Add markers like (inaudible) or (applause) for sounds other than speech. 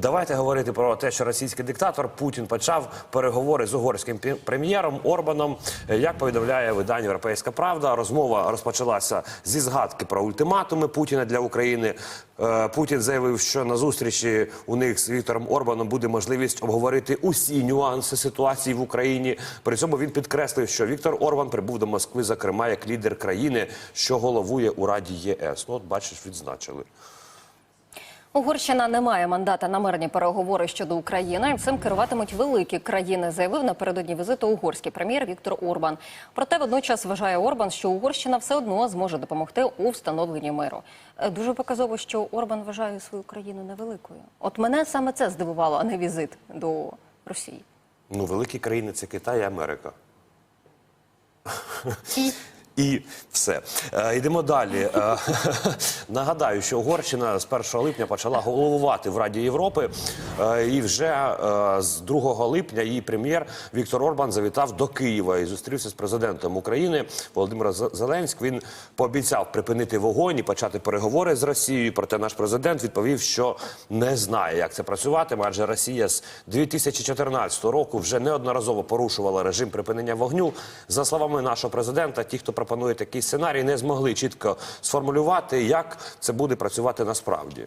Давайте говорити про те, що російський диктатор Путін почав переговори з угорським прем'єром Орбаном. Е, Як повідомляє видання Європейська Правда, розмова розпочалася зі згадки про ультиматуми Путіна для України. Е, Путін заявив, що на зустрічі у них з Віктором Орбаном буде можливість обговорити усі нюанси ситуації в Україні. При цьому він підкреслив, що Віктор Орбан прибув до Москви, зокрема як лідер країни, що головує у Раді ЄС. Ну, от бачиш, відзначили. Угорщина не має мандата на мирні переговори щодо України. Цим керуватимуть великі країни, заявив напередодні візиту угорський прем'єр Віктор Орбан. Проте водночас вважає Орбан, що Угорщина все одно зможе допомогти у встановленні миру. Е, Дуже показово, що Орбан вважає свою країну невеликою. От мене саме це здивувало, а не візит до Росії. Ну, великі країни це Китай і Америка. І (laughs) І все. Е, йдемо далі. (laughs) Нагадаю, що Угорщина з 1 липня почала головувати в Раді Європи. Е, і вже е, з 2 липня її прем'єр Віктор Орбан завітав до Києва і зустрівся з президентом України Володимиром Зеленським. Він пообіцяв припинити вогонь і почати переговори з Росією. Проте наш президент відповів, що не знає, як це працюватиме, адже Росія з 2014 року вже неодноразово порушувала режим припинення вогню. За словами нашого президента, ті, хто пропонує такий сценарій, не змогли чітко сформулювати, це буде працювати насправді.